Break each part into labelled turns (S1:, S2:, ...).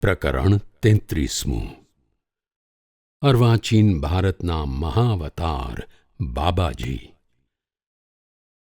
S1: પ્રકરણ તેત્રીસમું. અર્વાચીન ભારતના મહાવતાર બાબાજી.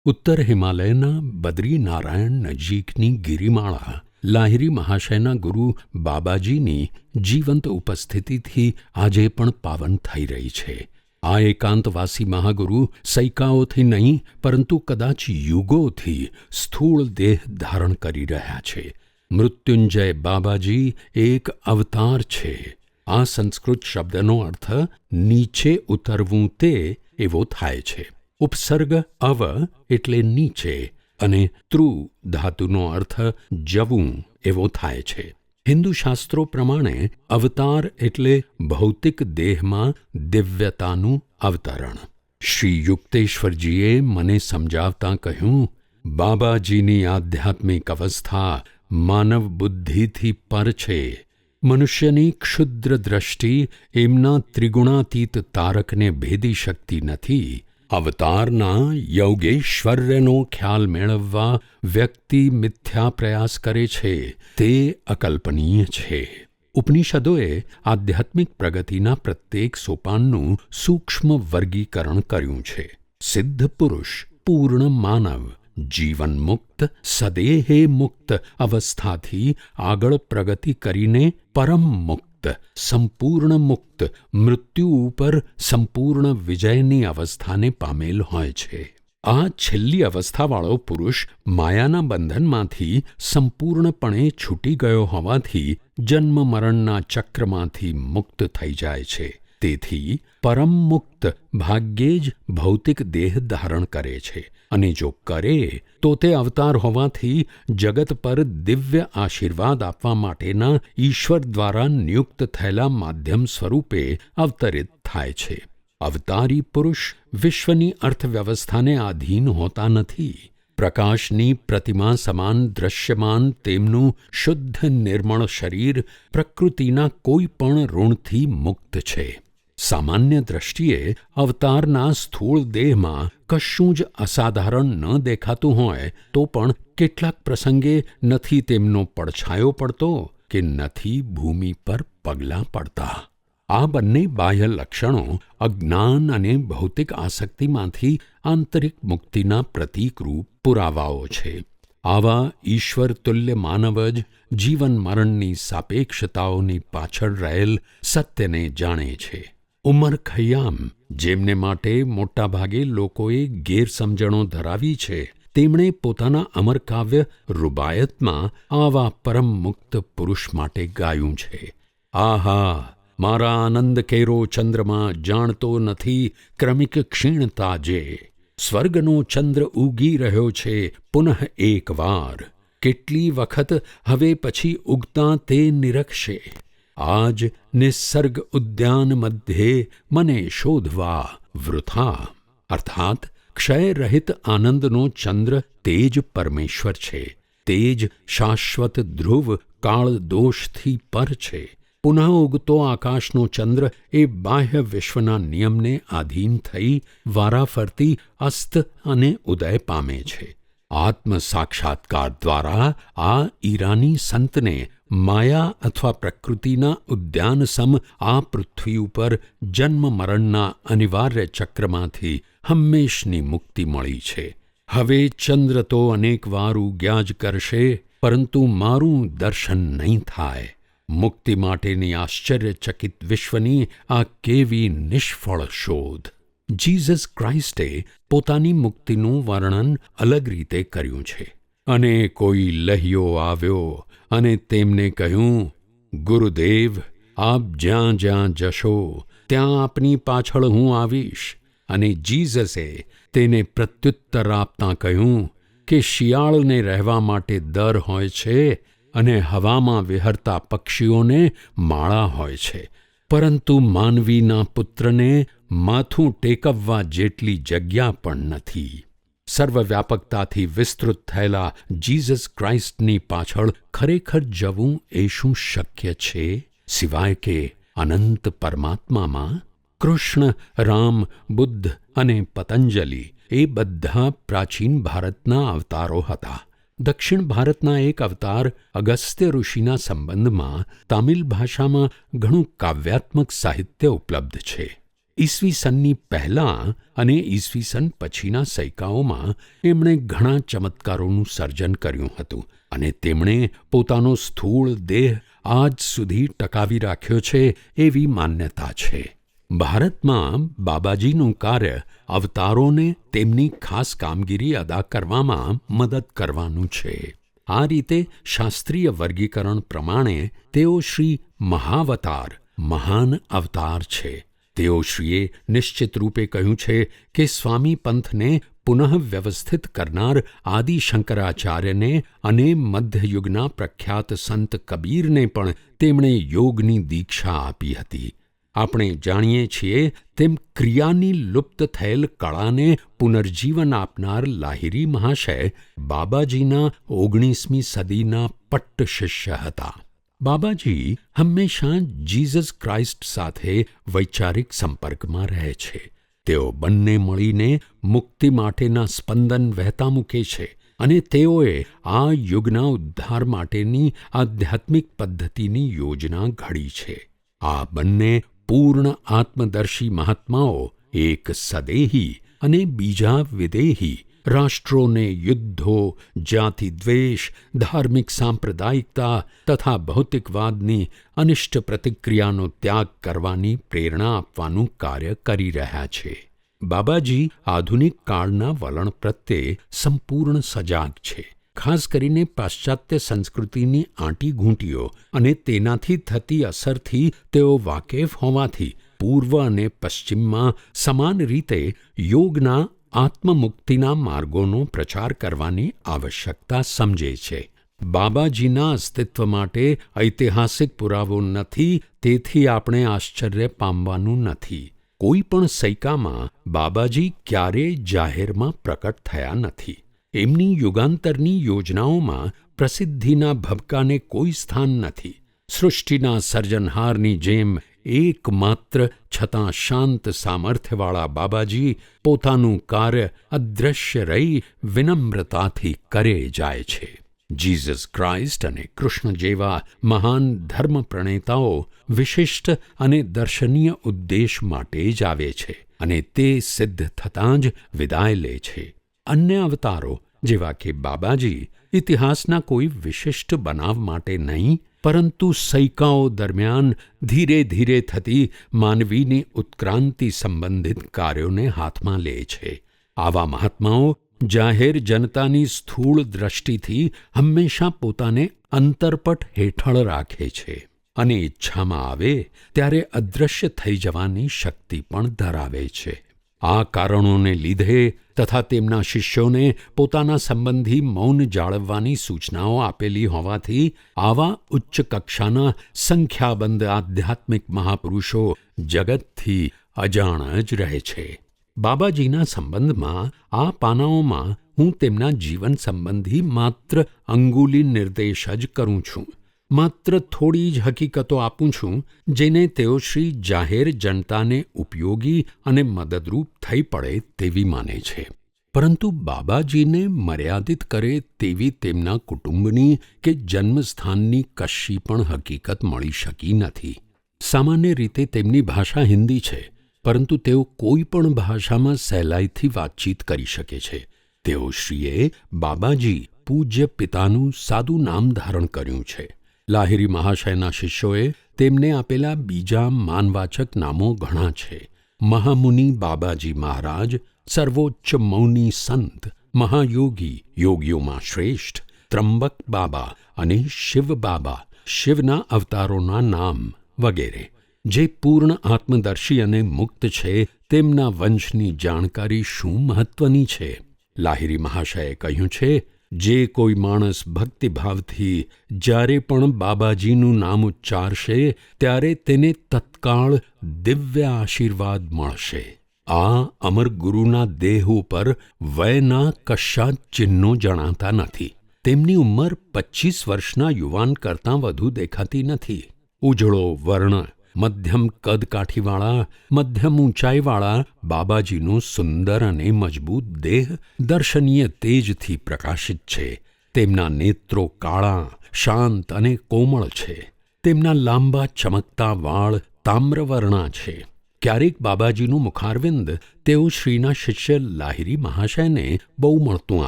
S1: ઉત્તર હિમાલયના બદ્રીનારાયણ નજીકની ગિરિમાળા લાહિરી મહાશયના ગુરુ બાબાજીની જીવંત ઉપસ્થિતિથી આજે પણ પાવન થઈ રહી છે. આ એકાંતવાસી મહાગુરુ સૈકાઓથી નહીં, પરંતુ કદાચ યુગોથી સ્થૂળ દેહ ધારણ કરી રહ્યા છે. મૃત્યુંજય બાબાજી એક અવતાર છે. આ સંસ્કૃત શબ્દનો અર્થ નીચે ઉતરવું તે એવો થાય છે. ઉપસર્ગ અવ એટલે નીચે અને તૃ ધાતુનો અર્થ જવું એવો થાય છે. હિન્દુ શાસ્ત્રો પ્રમાણે અવતાર એટલે ભૌતિક દેહમાં દિવ્યતાનું અવતરણ. શ્રી યુક્તેશ્વરજીએ મને સમજાવતા કહ્યું, બાબાજીની આધ્યાત્મિક અવસ્થા માનવ બુદ્ધિથી પર છે. મનુષ્યની ક્ષુદ્ર દ્રષ્ટિ એમના ત્રિગુણાતીત તારકને ભેદી શકતી નથી. અવતારના યોગેશ્વર્યનો ખ્યાલ મેળવવા વ્યક્તિ મિથ્યા પ્રયાસ કરે છે. તે અકલ્પનીય છે. ઉપનિષદોએ આધ્યાત્મિક પ્રગતિના પ્રત્યેક સોપાનનું સૂક્ષ્મ વર્ગીકરણ કર્યું છે. સિદ્ધ પુરુષ, પૂર્ણ માનવ જીવન મુક્ત સદેહે મુક્ત અવસ્થાથી આગળ પ્રગતિ કરીને પરમ મુક્ત સંપૂર્ણ મુક્ત મૃત્યુ ઉપર સંપૂર્ણ વિજયની અવસ્થાને પામેલ હોય છે આ છેલ્લી અવસ્થાવાળો પુરુષ માયાના બંધનમાંથી સંપૂર્ણપણે છૂટી ગયો હોવાથી જન્મ મરણના ચક્રમાંથી મુક્ત થઈ જાય છે તેથી પરમ મુક્ત ભાગ્યે જ ભૌતિક દેહ ધારણ કરે છે. અને જો કરે, તો તે અવતાર હોવાથી જગત પર દિવ્ય આશીર્વાદ આપવા માટેના ઈશ્વર દ્વારા નિયુક્ત થયેલા માધ્યમ સ્વરૂપે અવતરિત થાય છે. અવતારી પુરુષ વિશ્વની અર્થવ્યવસ્થાને આધીન હોતા નથી. પ્રકાશની પ્રતિમા સમાન દ્રશ્યમાન તેમનું શુદ્ધ નિર્મળ શરીર પ્રકૃતિના કોઈ પણ ઋણથી મુક્ત છે. સામાન્ય દ્રષ્ટિએ અવતારના સ્થૂળ દેહમાં કશું જ અસાધારણ ન દેખાતું હોય, તો પણ કેટલાક પ્રસંગે નથી તેમનો પડછાયો પડતો કે નથી ભૂમિ પર પગલાં પડતા. આ બંને બાહ્ય લક્ષણો અજ્ઞાન અને ભૌતિક આસક્તિમાંથી આંતરિક મુક્તિના પ્રતીકરૂપ પુરાવાઓ છે. આવા ઈશ્વર તુલ્ય માનવ જ જીવન મરણની સાપેક્ષતાઓની પાછળ રહેલ સત્યને જાણે છે. ઉમર ખય્યામ જેમને માટે મોટાભાગે લોકોએ ગેરસમજણો ધરાવી છે, તેમણે પોતાના અમરકાવ્ય રૂબાયતમાં આવા પરમ મુક્ત પુરુષ માટે ગાયું છે. આહા, મારા આનંદ કેરો ચંદ્રમાં જાણતો નથી, ક્રમિક ક્ષીણતા જે. સ્વર્ગનો ચંદ્ર ઉગી રહ્યો છે, પુનઃ એકવાર કેટલી વખત હવે પછી ઉગતા તે નિરખશે. આજ નિસર્ગ ઉદ્યાન મધ્યે મને શોધવા વૃથા અર્થાત ક્ષયરહિત આનંદનો ચંદ્ર તે જ પરમેશ્વર છે તે શાશ્વત ધ્રુવ કાળ દોષથી પર છે પુનઃ ઉગતો આકાશનો ચંદ્ર એ બાહ્ય વિશ્વના નિયમને આધીન થઈ વારાફરતી અસ્ત અને ઉદય પામે છે આત્મ સાક્ષાત્કાર દ્વારા આ ઈરાની સંતને માયા અથવા પ્રકૃતિના ઉદ્યાન સમ આ પૃથ્વી ઉપર જન્મ મરણના અનિવાર્ય ચક્રમાંથી હંમેશની મુક્તિ મળી છે. હવે ચંદ્ર તો અનેક વાર ઉગ્યા જ કરશે, પરંતુ મારું દર્શન નહીં થાય. મુક્તિ માટેની આશ્ચર્યચકિત વિશ્વની આ કેવી નિષ્ફળ શોધ. જીસસ ક્રાઇસ્ટે પોતાની મુક્તિનું વર્ણન અલગ રીતે કર્યું છે. અને કોઈ લહ્યો આવ્યો અને તેમને કહ્યું, ગુરુદેવ, આપ જ્યાં જ્યાં જશો, ત્યાં આપની પાછળ હું આવીશ. અને જીઝસે તેને પ્રત્યુત્તર આપતાં કહ્યું કે શિયાળને રહેવા માટે દર હોય છે અને હવામાં વિહરતા પક્ષીઓને માળા હોય છે. પરંતુ માનવીના પુત્રને માથું ટેકવવા જેટલી જગ્યા પણ નથી. સર્વવ્યાપકતાથી વિસ્તૃત થયેલા જીસસ ક્રાઇસ્ટની પાછળ ખરેખર જવું એ શું શક્ય છે? સિવાય કે અનંત પરમાત્મામાં કૃષ્ણ, રામ, બુદ્ધ અને પતંજલિ એ બધા પ્રાચીન ભારતના અવતારો હતા. દક્ષિણ ભારતના એક અવતાર અગસ્ત્ય ઋષિના સંબંધમાં તામિલ ભાષામાં ઘણું કાવ્યાત્મક સાહિત્ય ઉપલબ્ધ છે. ઈસવીસનની પહેલાં અને ઈસવીસન પછીના સૈકાઓમાં એમણે ઘણા ચમત્કારોનું સર્જન કર્યું હતું અને તેમણે પોતાનો સ્થૂળ દેહ આજ સુધી ટકાવી રાખ્યો છે એવી માન્યતા છે. ભારતમાં બાબાજીનું કાર્ય અવતારોને તેમની ખાસ કામગીરી અદા કરવામાં મદદ કરવાનું છે. આ રીતે શાસ્ત્રીય વર્ગીકરણ પ્રમાણે તેઓ શ્રી મહાવતાર, મહાન અવતાર છે. તેઓશ્રીએ નિશ્ચિત રૂપે કહ્યું છે કે સ્વામી પંથને પુનઃવ્યવસ્થિત કરનાર આદિ શંકરાચાર્યને અને મધ્યયુગના પ્રખ્યાત સંત કબીરને પણ તેમણે યોગની દીક્ષા આપી હતી. આપણે જાણીએ છીએ તેમ ક્રિયાની લુપ્ત થયેલ કળાને પુનર્જીવન આપનાર લાહિરી મહાશય બાબાજીના ઓગણીસમી સદીના પટ્ટ શિષ્ય હતા. બાબાજી હંમેશા જીસસ ક્રાઇસ્ટ સાથે વૈચારિક સંપર્કમાં રહે છે. તેઓ બંને મળીને મુક્તિ માટેના સ્પંદન વહેતા મૂકે છે અને તેઓએ આ યુગના ઉદ્ધાર માટેની આધ્યાત્મિક પદ્ધતિની યોજના ઘડી છે. આ બંને પૂર્ણ આત્મદર્શી મહાત્માઓ એક સદેહી અને બીજા વિદેહી રાષ્ટ્રોને યુદ્ધો જાતિ દ્વેષ ધાર્મિક સાંપ્રદાયિકતા તથા ભૌતિકવાદની અનિષ્ટ પ્રતિક્રિયાનો ત્યાગ કરવાની પ્રેરણા આપવાનું કાર્ય કરી રહ્યા છે બાબાજી આધુનિક કાળના વલણ પ્રત્યે સંપૂર્ણ સજાગ છે ખાસ કરીને પાશ્ચાત્ય સંસ્કૃતિની આંટી ઘૂંટીઓ અને તેનાથી થતી અસરથી તેઓ વાકેફ હોવાથી પૂર્વ અને પશ્ચિમમાં સમાન રીતે યોગના આત્મમુક્તિના માર્ગોનો પ્રચાર કરવાની આવશ્યકતા સમજે છે. બાબાજીના અસ્તિત્વ માટે ઐતિહાસિક પુરાવો નથી, તેથી આપણે આશ્ચર્ય પામવાનું નથી. કોઈ પણ સૈકામાં બાબાજી ક્યારેય જાહેરમાં પ્રકટ થયા નથી. એમની યુગાંતરની યોજનાઓમાં પ્રસિદ્ધિના ભબકાને કોઈ સ્થાન નથી. સૃષ્ટિના સર્જનહારની જેમ એકમાત્ર છતાં શાંત સામર્થ્યવાળા બાબાજી પોતાનું કાર્ય અદ્રશ્ય રહી વિનમ્રતાથી કરે જાય છે. જીસસ ક્રાઇસ્ટ અને કૃષ્ણ જેવા મહાન ધર્મ પ્રણેતાઓ વિશિષ્ટ અને દર્શનીય ઉદ્દેશ માટે જ આવે છે અને તે સિદ્ધ થતાં જ વિદાય લે છે. અન્ય અવતારો જેવા કે બાબાજી ઇતિહાસના કોઈ વિશિષ્ટ બનાવ માટે નહીં પરંતુ સૈકાઓ દરમિયાન ધીરે ધીરે થતી માનવીની ઉત્ક્રાંતિ સંબંધિત કાર્યોને હાથમાં લે છે. આવા મહાત્માઓ જાહેર જનતાની સ્થૂળ દ્રષ્ટિથી હંમેશા પોતાને અંતરપટ હેઠળ રાખે છે અને ઈચ્છામાં આવે ત્યારે અદૃશ્ય થઈ જવાની શક્તિ પણ ધરાવે છે. આ કારણોને લીધે તથા તેમના શિષ્યોને પોતાના સંબંધી મૌન જાળવવાની સૂચનાઓ આપેલી હોવાથી આવા ઉચ્ચ કક્ષાના સંખ્યાબંધ આધ્યાત્મિક મહાપુરુષો જગતથી અજાણ જ રહે છે. બાબાજીના સંબંધમાં આ પાનાઓમાં હું તેમના જીવન સંબંધી માત્ર અંગુલી નિર્દેશ જ કરું છું. માત્ર થોડી જ હકીકતો આપું છું, જેને તેઓ શ્રી જાહેર જનતાને ઉપયોગી અને મદદરૂપ થઈ પડે તેવી માને છે. પરંતુ બાબાજીને મર્યાદિત કરે તેવી તેમના કુટુંબની કે જન્મસ્થાનની કશી પણ હકીકત મળી શકી નથી. સામાન્ય રીતે તેમની ભાષા હિન્દી છે, પરંતુ તેઓ કોઈ પણ ભાષામાં સહેલાઈથી વાતચીત કરી શકે છે. તેઓ શ્રીએ બાબાજી પૂજ્ય પિતાનું સાદું નામ ધારણ કર્યું છે. લાહિરી મહાશયના શિષ્યોએ તેમને આપેલા બીજા માનવાચક નામો ઘણા છે. મહામુનિ બાબાજી મહારાજ, સર્વોચ્ચ મૌની સંત, મહાયોગી, યોગીઓમાં શ્રેષ્ઠ, ત્રંબક બાબા અને શિવ બાબા, શિવના અવતારોના નામ વગેરે. જે પૂર્ણ આત્મદર્શી અને મુક્ત છે, તેમના વંશની જાણકારી શું મહત્વની છે? લાહિરી મહાશયે કહ્યું છે જે કોઈ માણસ ભક્તિભાવથી જ્યારે પણ બાબાજીનું નામ ઉચ્ચારશે, ત્યારે તેને તત્કાળ દિવ્ય આશીર્વાદ મળશે. આ અમર ગુરુના દેહ ઉપર વયના કશા ચિહ્નો જણાતા નથી. તેમની ઉંમર પચ્ચીસ વર્ષના યુવાન કરતાં વધુ દેખાતી નથી. ઉજળો વર્ણ મધ્યમ કદ કાઠીવાળા, મધ્યમ ઊંચાઈવાળા, બાબાજીનું સુંદર અને મજબૂત દેહ દર્શનીય તેજથી પ્રકાશિત છે. તેમના નેત્રો કાળા, શાંત અને કોમળ છે. તેમના લાંબા ચમકતા વાળ તામ્રવર્ણા છે. ક્યારેક બાબાજીનું મુખારવિંદ તેઓ શ્રીના શિષ્ય લાહિરી મહાશયને બહુ મળતું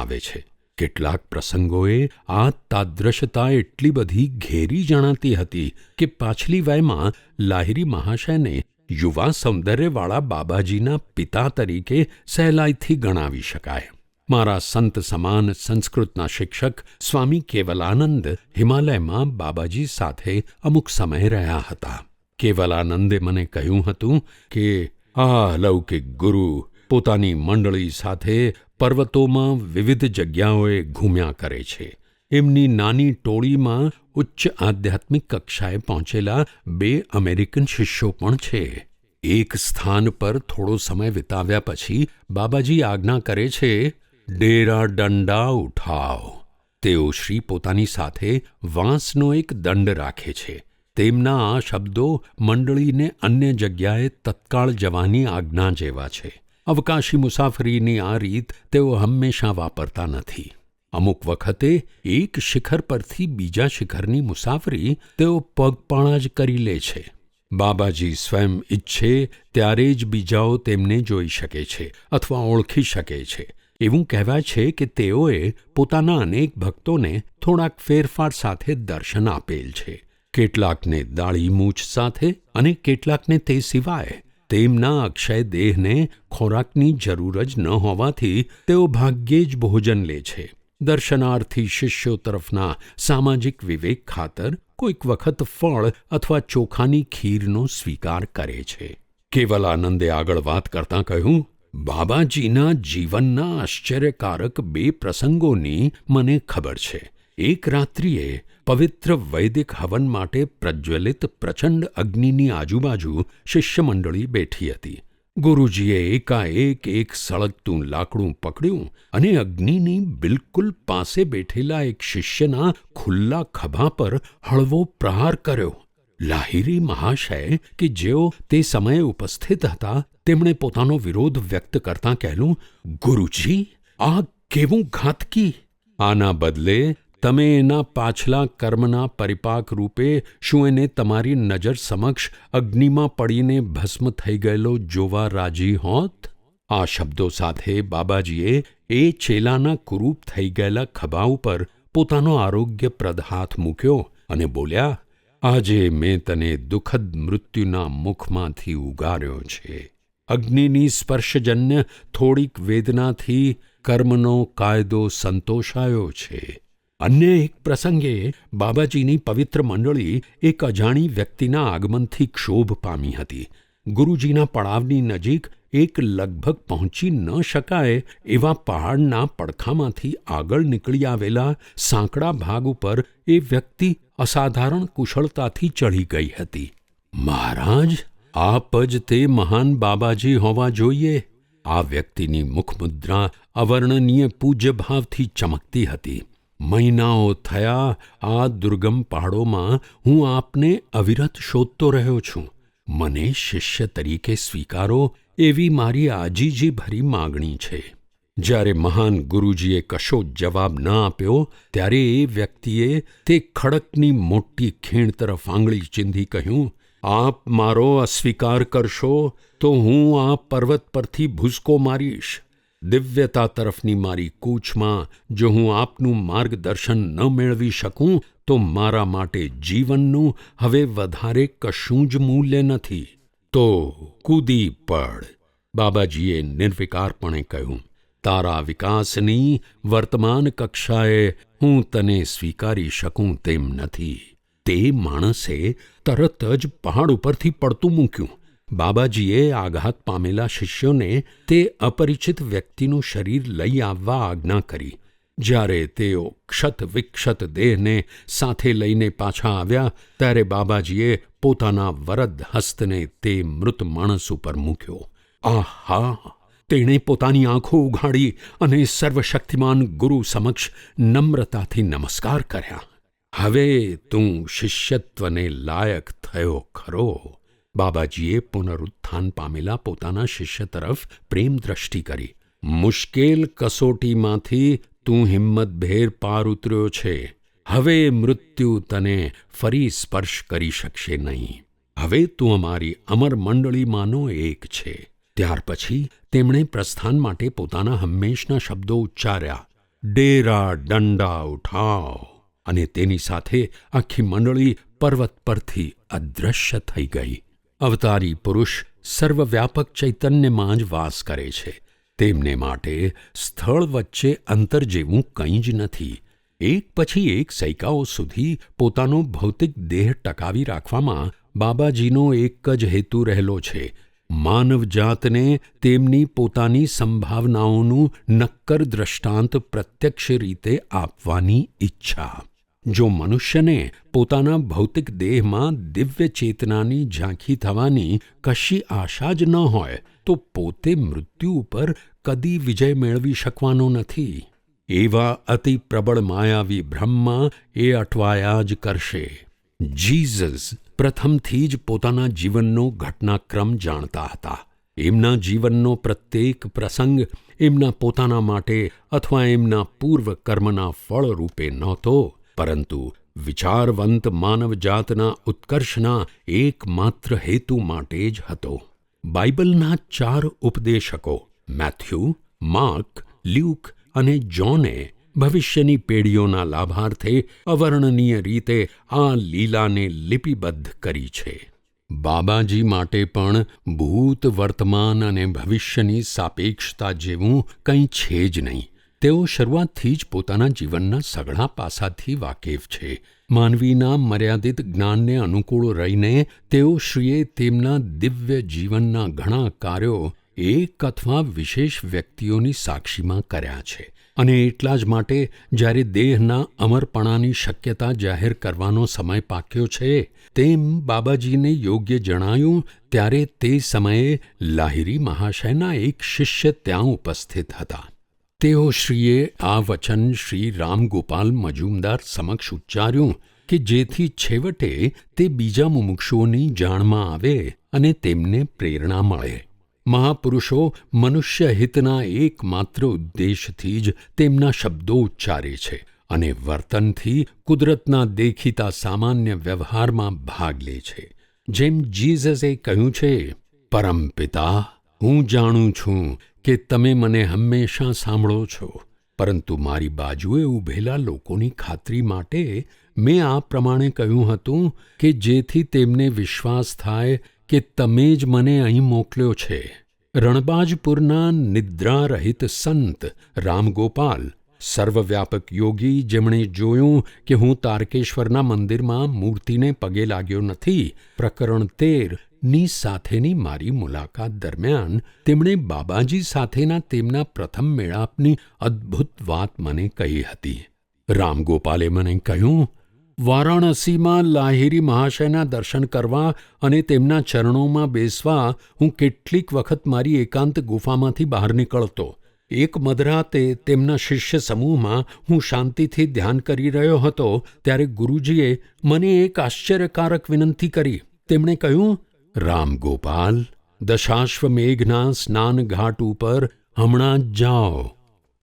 S1: આવે છે. કેટલાક પ્રસંગોએ આ તાદ્રશતા એટલી બધી ઘેરી જણાતી હતી કે પાછલી વયમાં લાહિરી મહાશયને યુવા સૌંદર્યવાળા બાબાજીના પિતા તરીકે સહેલાઈથી ગણાવી શકાય. મારા સંત સમાન સંસ્કૃતના શિક્ષક સ્વામી કેવલાનંદ હિમાલયમાં બાબાજી સાથે અમુક સમય રહ્યા હતા. કેવલાનંદે મને કહ્યું હતું કે, આ અલૌકિક ગુરુ પોતાની મંડળી સાથે પર્વતોમાં વિવિધ જગ્યાઓએ ઘૂમ્યા કરે છે. એમની નાની ટોળીમાં ઉચ્ચ આધ્યાત્મિક કક્ષાએ પહોંચેલા બે અમેરિકન શિષ્યો પણ છે. એક સ્થાન પર થોડો સમય વિતાવ્યા પછી બાબાજી આજ્ઞા કરે છે, ડેરા દંડા ઉઠાવ તેઓ શ્રી પોતાની સાથે વાંસનો એક દંડ રાખે છે. તેમના આ શબ્દો મંડળીને અન્ય જગ્યાએ તત્કાળ જવાની આજ્ઞા જેવા છે. અવકાશી મુસાફરીની આ રીત તેઓ હંમેશા વાપરતા નથી. અમુક વખતે એક શિખર પરથી બીજા શિખરની મુસાફરી તેઓ પગપાળા જ કરી લે છે. બાબાજી સ્વયં ઈચ્છે ત્યારે જ બીજાઓ તેમને જોઈ શકે છે અથવા ઓળખી શકે છે. એવું કહેવાય છે કે તેઓએ પોતાના અનેક ભક્તોને થોડાક ફેરફાર સાથે દર્શન આપેલ છે. કેટલાકને દાળી મૂછ સાથે અને કેટલાકને તે સિવાય તેમના અક્ષય દેહને ખોરાકની જરૂર જ ન હોવાથી તેઓ ભાગ્યે જ ભોજન લે છે. દર્શનાર્થી શિષ્યો તરફના સામાજિક વિવેક ખાતર કોઈક વખત ફળ અથવા ચોખાની ખીરનો સ્વીકાર કરે છે. કેવલ આનંદે આગળ વાત કરતાં કહ્યું, બાબાજીના જીવનના આશ્ચર્યકારક બે પ્રસંગોની મને ખબર છે. એક રાત્રિએ પવિત્ર વૈદિક હવન માટે પ્રજ્વલિત પ્રચંડ અગ્નિની આજુબાજુ શિષ્યમંડળી બેઠી હતી. ગુરુજીએ એકાએક એક સળગતું લાકડું પકડ્યું અને અગ્નિની બિલકુલ પાસે બેઠેલા એક શિષ્યના ખુલ્લા ખભા પર હળવો પ્રહાર કર્યો. લાહિરી મહાશય કે જેઓ તે સમયે ઉપસ્થિત હતા, તેમણે પોતાનો વિરોધ વ્યક્ત કરતાં કહેલું, ગુરુજી, આ કેવું ઘાતકી? આના બદલે તમે એના પાછલા કર્મના પરિપાક રૂપે શું એને તમારી નજર સમક્ષ અગ્નિમાં પડીને ભસ્મ થઈ ગયેલો જોવા રાજી હોત? આ શબ્દો સાથે બાબાજીએ એ ચેલાના કુરૂપ થઈ ગયેલા ખભા ઉપર પોતાનો આરોગ્યપ્રદ હાથ મૂક્યો અને બોલ્યા, આજે મેં તને દુઃખદ મૃત્યુના મુખમાંથી ઉગાર્યો છે. અગ્નિની સ્પર્શજન્ય થોડીક વેદનાથી કર્મનો કાયદો સંતોષાયો છે. અન્ય એક પ્રસંગે બાબાજીની પવિત્ર મંડળી એક અજાણી વ્યક્તિના આગમનથી ક્ષોભ પામી હતી. ગુરુજીના પડાવની નજીક એક લગભગ પહોંચી ન શકાય એવા પહાડના પડખામાંથી આગળ નીકળી આવેલા સાંકડા ભાગ ઉપર એ વ્યક્તિ અસાધારણ કુશળતાથી ચઢી ગઈ હતી. મહારાજ, આપ જ તે મહાન બાબાજી હોવા જોઈએ. આ વ્યક્તિની મુખમુદ્રા અવર્ણનીય પૂજ્યભાવથી ચમકતી હતી. મહિનાઓ થયા, આ દુર્ગમ પહાડોમાં હું આપને અવિરત શોધતો રહ્યો છું. મને શિષ્ય તરીકે સ્વીકારો એવી મારી આજીજી ભરી માગણી છે. જ્યારે મહાન ગુરુજીએ કશો જવાબ ન આપ્યો, ત્યારે એ વ્યક્તિએ તે ખડકની મોટી ખીણ તરફ આંગળી ચીંધી કહ્યું, આપ મારો અસ્વીકાર કરશો તો હું આ પર્વત પરથી ભૂસકો મારીશ. દિવ્યતા તરફની મારી કૂચમાં જો હું આપનું માર્ગદર્શન ન મેળવી શકું, તો મારા માટે જીવનનું હવે વધારે કશું જ મૂલ્ય નથી. તો કૂદી પડ. બાબાજીએ નિર્વિકારપણે કહ્યું, તારા વિકાસની વર્તમાન કક્ષાએ હું તને સ્વીકારી શકું તેમ નથી. તે માણસે તરત જ પહાડ ઉપરથી પડતું મૂક્યું. બાબાજીએ આઘાત પામેલા શિષ્યોને તે અપરિચિત વ્યક્તિનું શરીર લઈ આવવા આજ્ઞા કરી. જ્યારે તેઓ ક્ષત વિક્ષત દેહને સાથે લઈને પાછા આવ્યા, ત્યારે બાબાજીએ પોતાના વરદ હસ્તને તે મૃત માણસ ઉપર મૂક્યો. આહા! તેણે પોતાની આંખો ઉઘાડી અને સર્વશક્તિમાન ગુરુ સમક્ષ નમ્રતાથી નમસ્કાર કર્યા. હવે તું શિષ્યત્વને લાયક થયો ખરો. બાબાજીએ પુનરુત્થાન પામેલા પોતાના શિષ્ય તરફ પ્રેમ દ્રષ્ટિ કરી. મુશ્કેલ કસોટીમાંથી તું હિંમતભેર પાર ઉતર્યો છે. હવે મૃત્યુ તને ફરી સ્પર્શ કરી શકશે નહીં. હવે તું અમારી અમર મંડળીમાંનો એક છે. ત્યાર પછી તેમણે પ્રસ્થાન માટે પોતાના હંમેશના શબ્દો ઉચ્ચાર્યા. ડેરા દંડા ઉઠાવ. અને તેની સાથે આખી મંડળી પર્વત પરથી અદૃશ્ય થઈ ગઈ. અવતારી પુરુષ સર્વવ્યાપક ચૈતન્યમાં જ વાસ કરે છે. તેમને માટે સ્થળ વચ્ચે અંતર જેવું કંઈ જ નથી. એક પછી એક સૈકાઓ સુધી પોતાનો ભૌતિક દેહ ટકાવી રાખવામાં બાબાજીનો એક જ હેતુ રહેલો છે. માનવજાતને તેમની પોતાની સંભાવનાઓનું નક્કર દ્રષ્ટાંત પ્રત્યક્ષ રીતે આપવાની ઈચ્છા. જો મનુષ્યને પોતાના ભૌતિક દેહમાં દિવ્ય ચેતનાની ઝાંખી થવાની કશી આશા જ ન હોય, તો પોતે મૃત્યુ ઉપર કદી વિજય મેળવી શકવાનો નથી. એવા અતિ પ્રબળ માયાવી બ્રહ્મા એ અટવાયા જ કરશે. જીઝસ પ્રથમથી જ પોતાના જીવનનો ઘટનાક્રમ જાણતા હતા. એમના જીવનનો પ્રત્યેક પ્રસંગ એમના પોતાના માટે અથવા એમના પૂર્વ કર્મના ફળ રૂપે નહોતો પરંતુ વિચારવંત માનવજાતના ઉત્કર્ષના એકમાત્ર હેતુ માટે જ હતો. બાઇબલના ચાર ઉપદેશકો, મેથ્યુ, માર્ક, લ્યુક અને જોને ભવિષ્યની પેઢીઓના લાભાર્થે અવર્ણનીય રીતે આ લીલાને લિપિબદ્ધ કરી છે. બાબાજી માટે પણ ભૂત વર્તમાન અને ભવિષ્યની સાપેક્ષતા જેવું કંઈ છે જ નહીં. તેઓ શરૂઆતથી જ પોતાના જીવનના સઘળા પાસાથી વાકેફ છે. માનવીના મર્યાદિત જ્ઞાનને અનુકૂળ રહીને તેઓ શ્રીએ તેમના દિવ્ય જીવનના ઘણા કાર્યો એક અથવા વિશેષ વ્યક્તિઓની સાક્ષીમાં કર્યા છે. અને એટલા જ માટે જ્યારે દેહના અમરપણાની શક્યતા જાહેર કરવાનો સમય પાક્યો છે, તેમ બાબાજીને યોગ્ય જણાયું, ત્યારે તે સમયે લાહિરી મહાશયના એક શિષ્ય ત્યાં ઉપસ્થિત હતા. તેઓ શ્રીએ આ વચન શ્રી રામગોપાલ મજુમદાર સમક્ષ ઉચ્ચાર્યું કે જેથી છેવટે તે બીજા મુમુક્ષુઓની જાણમાં આવે અને તેમને પ્રેરણા મળે. મહાપુરુષો મનુષ્ય હિતના એકમાત્ર ઉદ્દેશથી જ તેમના શબ્દો ઉચ્ચારે છે અને વર્તનથી કુદરતના દેખીતા સામાન્ય વ્યવહારમાં ભાગ લે છે. જેમ જીઝસે કહ્યું છે પરમપિતા હું જાણું છું કે તમે મને હંમેશા સાંભળો છો, પરંતુ મારી બાજુએ ઊભેલા લોકોની ખાતરી માટે મેં આ પ્રમાણે કહ્યું હતું કે જેથી તેમને વિશ્વાસ થાય કે તમે જ મને અહીં મોકલ્યો છે. રણબાજપુરના નિદ્રારહિત સંત રામગોપાલ, સર્વવ્યાપક યોગી જેમણે જોયું કે હું તારકેશ્વરના મંદિરમાં મૂર્તિને પગે લાગ્યો નથી, પ્રકરણ તેર ની સાથેની મારી મુલાકાત દરમિયાન તેમણે બાબાજી સાથેના તેમના પ્રથમ મેળાપની અદ્ભુત વાત મને કહી હતી. રામગોપાલે મને કહ્યું, વારાણસીમાં લાહિરી મહાશયના દર્શન કરવા અને તેમના ચરણોમાં બેસવા હું કેટલીક વખત મારી એકાંત ગુફામાંથી બહાર નીકળતો. એક મધરાતે તેમના શિષ્ય સમૂહમાં હું શાંતિથી ધ્યાન કરી રહ્યો હતો, ત્યારે ગુરુજીએ મને એક આશ્ચર્યકારક વિનંતી કરી. તેમણે કહ્યું રામગોપાલ, દશાશ્વમેઘના સ્નાન ઘાટ ઉપર હમણાં જ જાઓ.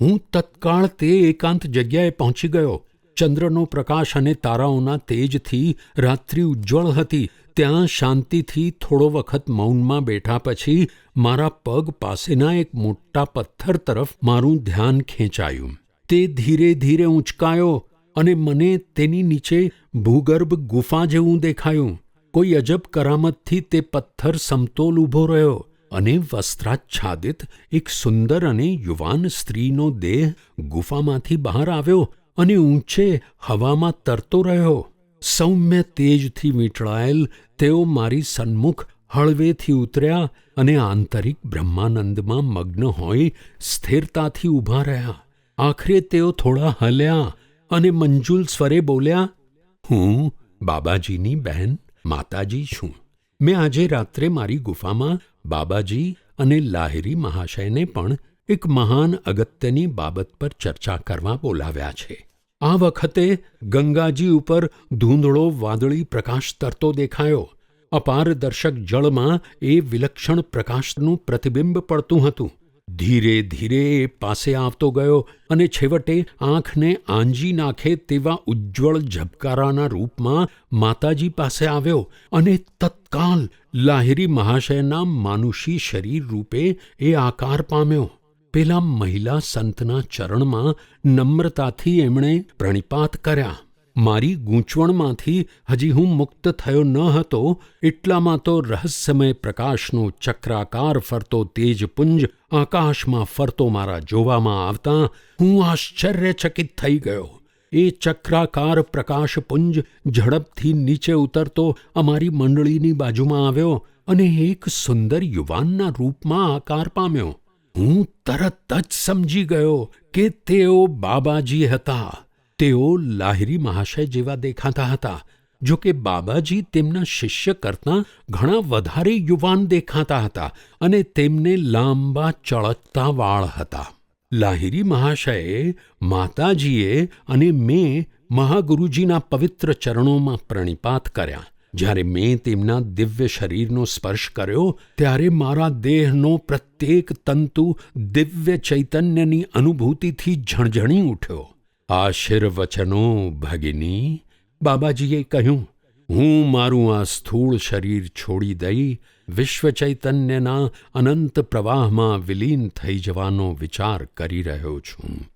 S1: હું તત્કાળ તે એકાંત જગ્યાએ પહોંચી ગયો. ચંદ્રનો પ્રકાશ અને તારાઓના તેજથી રાત્રિ ઉજ્જવળ હતી. ત્યાં શાંતિથી થોડો વખત મૌનમાં બેઠા પછી મારા પગ પાસેના એક મોટા પથ્થર તરફ મારું ધ્યાન ખેંચાયું. તે ધીરે ધીરે ઊંચકાયો અને મને તેની નીચે ભૂગર્ભ ગુફા જેવું દેખાયું. કોઈ અજબ કરામતથી તે પથ્થર સમતોલ ઊભો રહ્યો અને વસ્ત્રાચ્છાદિત એક સુંદર અને યુવાન સ્ત્રીનો દેહ ગુફામાંથી બહાર આવ્યો અને ઊંચે હવામાં તરતો રહ્યો. સૌમ્ય તેજથી વીંટળાયેલ તેઓ મારી સન્મુખ હળવેથી ઉતર્યા અને આંતરિક બ્રહ્માનંદમાં મગ્ન હોઈ સ્થિરતાથી ઊભા રહ્યા. આખરે તેઓ થોડા હલ્યા અને મંજુલ સ્વરે બોલ્યા, હું બાબાજીની બહેન માતાજી છું. મેં આજે રાત્રે મારી ગુફામાં બાબાજી અને લાહિરી મહાશયને પણ એક મહાન અગત્યની બાબત પર ચર્ચા કરવા બોલાવ્યા છે. આ વખતે ગંગાજી ઉપર ધૂંધળો વાદળી પ્રકાશ તરતો દેખાયો. અપારદર્શક જળમાં એ વિલક્ષણ પ્રકાશનું પ્રતિબિંબ પડતું હતું. ધીરે ધીરે એ પાસે આવતો ગયો અને છેવટે આંખને આંજી નાખે તેવા ઉજ્જવળ ઝબકારાના રૂપમાં માતાજી પાસે આવ્યો અને તત્કાલ લાહિરી મહાશયના માનુષી શરીર રૂપે એ આકાર પામ્યો. પેલા મહિલા સંતના ચરણમાં નમ્રતાથી એમણે પ્રણિપાત કર્યા. મારી ગૂંચવણમાંથી હજી હું મુક્ત થયો ન હતો, એટલામાં તો રહસ્યમય પ્રકાશનો ચક્રાકાર ફરતો તેજપુંજ આકાશમાં ફરતો મારા જોવામાં આવતાં હું આશ્ચર્યચકિત થઈ ગયો. એ ચક્રાકાર પ્રકાશપુંજ ઝડપથી નીચે ઉતરતો અમારી મંડળીની બાજુમાં આવ્યો અને એક સુંદર યુવાનના રૂપમાં આકાર પામ્યો. હું તરત જ સમજી ગયો કે તેઓ બાબાજી હતા. તેઓ લાહિરી મહાશય જેવા દેખાતા હતા, જો કે બાબાજી તેમના શિષ્ય કરતાં ઘણા વધારે યુવાન દેખાતા હતા અને તેમને લાંબા ચળકતા વાળ હતા. લાહિરી મહાશયે માતાજીએ અને મેં મહાગુરુજીના પવિત્ર ચરણોમાં પ્રણિપાત કર્યા. જ્યારે મેં તેમના દિવ્ય શરીરનો સ્પર્શ કર્યો, ત્યારે મારા દેહનો પ્રત્યેક તંતુ દિવ્ય ચૈતન્યની અનુભૂતિથી ઝણઝણી ઉઠ્યો. આશીર્વચનો ભગિની, બાબાજીએ કહ્યું, હું મારું આ સ્થૂળ શરીર છોડી દઈ વિશ્વ ચૈતન્યના અનંત પ્રવાહમાં વિલીન થઈ જવાનો વિચાર કરી રહ્યો છું.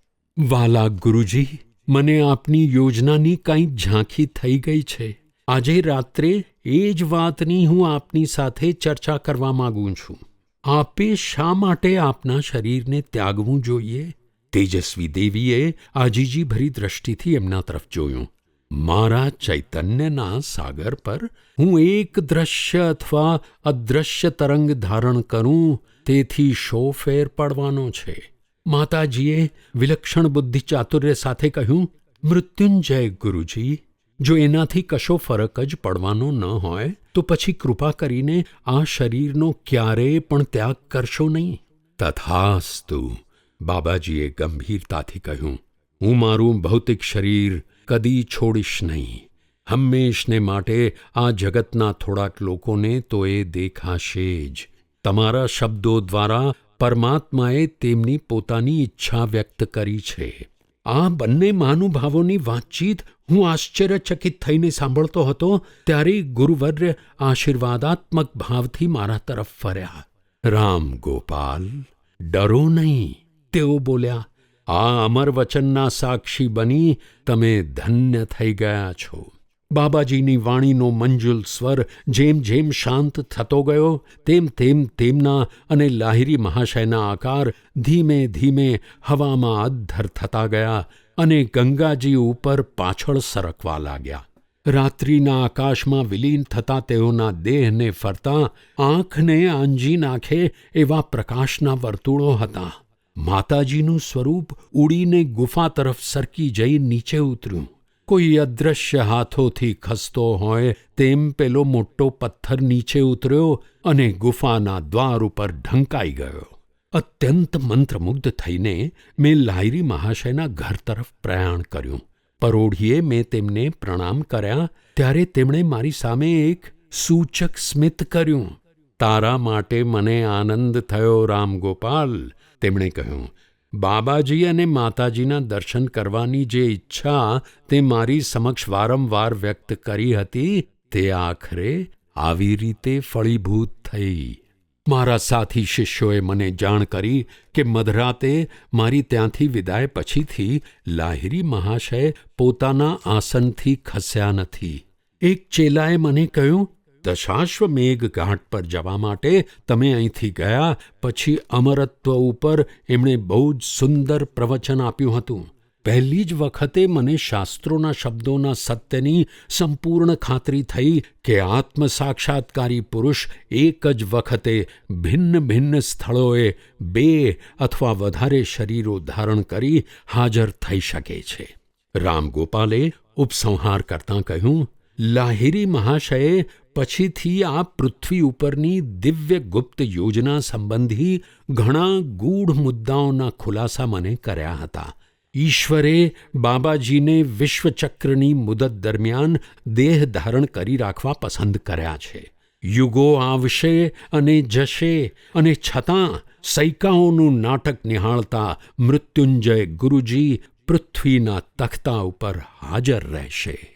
S1: વાલા ગુરુજી, મને આપની યોજનાની કંઈક ઝાંખી થઈ ગઈ છે. આજે રાત્રે એ જ વાતની હું આપની સાથે ચર્ચા કરવા માગું છું. આપે શા માટે આપના શરીરને ત્યાગવું જોઈએ? તેજસ્વી દેવીએ આજીજી ભરી દ્રષ્ટિથી એમના તરફ જોયું. મારા ચૈતન્યના સાગર પર હું એક દ્રશ્ય અથવા અદૃશ્ય તરંગ ધારણ કરું, તેથી શો ફેર પડવાનો છે. માતાજીએ વિલક્ષણ બુદ્ધિ ચાતુર્ય સાથે કહ્યું, મૃત્યુંજય ગુરુજી, જો એનાથી કશો ફરક જ પડવાનો ન હોય, તો પછી કૃપા કરીને આ શરીરનો ક્યારેય પણ ત્યાગ કરશો નહીં. તથાસ્તુ બાબાજીએ ગંભીરતાથી કહ્યું, હું મારું ભૌતિક શરીર કદી છોડીશ નહીં. હંમેશને માટે આ જગતના થોડાક લોકોને તો એ દેખાશે જ. તમારા શબ્દો દ્વારા પરમાત્માએ તેમની પોતાની ઈચ્છા વ્યક્ત કરી છે. આ બંને મહાનુભાવોની વાતચીત હું આશ્ચર્યચકિત થઈને સાંભળતો હતો ત્યારે ગુરુવર્ય આશીર્વાદાત્મક ભાવથી મારા તરફ ફર્યા. રામ ગોપાલ, ડરો નહીં. તેઓ બોલ્યા, આ અમર વચનના સાક્ષી બની તમે ધન્ય થઈ ગયા છો. બાબાજીની વાણીનો મંજુલ સ્વર જેમ જેમ શાંત થતો ગયો, તેમ તેમ તેમના અને લાહિરી મહાશયના આકાર ધીમે ધીમે હવામાં અદ્ધર થતા ગયા અને ગંગાજી ઉપર પાછળ સરકવા લાગ્યા. રાત્રિના આકાશમાં વિલીન થતા તેઓના દેહને ફરતા આંખને આંજી નાખે એવા પ્રકાશના વર્તુળો હતા. માતાજીનું સ્વરૂપ ઉડીને ગુફા તરફ સરકી જઈ નીચે ઉતર્યું. કોઈ અદૃશ્ય હાથોથી ખસતો હોય તેમ પેલો મોટો પથ્થર નીચે ઉતર્યો અને ગુફાના દ્વાર ઉપર ઢંકાઈ ગયો. અત્યંત મંત્રમુગ્ધ થઈને મેં લાયરી મહાશયના ઘર તરફ પ્રયાણ કર્યું. પરોઢીએ મેં તેમને પ્રણામ કર્યા, ત્યારે તેમણે મારી સામે એક સૂચક સ્મિત કર્યું. તારા માટે મને આનંદ થયો, રામગોપાલ. તેમણે કહ્યું, બાબાજી અને માતાજીના દર્શન કરવાની જે ઈચ્છા તે મારી સમક્ષ વારંવાર વ્યક્ત કરી હતી, તે આખરે આવી રીતે ફળીભૂત થઈ. મારા સાથી શિષ્યોએ મને જાણ કરી કે મધરાતે મારી ત્યાંથી વિદાય પછીથી લાહિરી મહાશય પોતાના આસનથી ખસ્યા નથી. એક ચેલાએ મને કહ્યું દશાશ્વમેઘ ઘાટ પર જવા માટે તમે અહીંથી ગયા, પછી અમરત્વ ઉપર એમણે બહુ જ સુંદર પ્રવચન આપ્યું હતું. પહેલી જ વખતે મને શાસ્ત્રોના શબ્દોના સત્યની સંપૂર્ણ ખાતરી થઈ કે આત્મ સાક્ષાત્કારી પુરુષ એક જ વખતે ભિન્ન ભિન્ન સ્થળોએ બે અથવા વધારે શરીરો ધારણ કરી હાજર થઈ શકે છે. રામગોપાલે ઉપસંહાર કરતાં કહ્યું, લાહિરી મહાશયે પછીથી આ પૃથ્વી ઉપરની દિવ્ય ગુપ્ત યોજના સંબંધી ઘણા ગૂઢ મુદ્દાઓના ખુલાસા મને કર્યા હતા. ઈશ્વરે બાબાજીને વિશ્વચક્રની મુદત દરમિયાન દેહ ધારણ કરી રાખવા પસંદ કર્યા છે. યુગો આવશે અને જશે અને છતાં સૈકાઓનું નાટક નિહાળતા મૃત્યુંજય ગુરુજી પૃથ્વીના તખ્તા ઉપર હાજર રહેશે.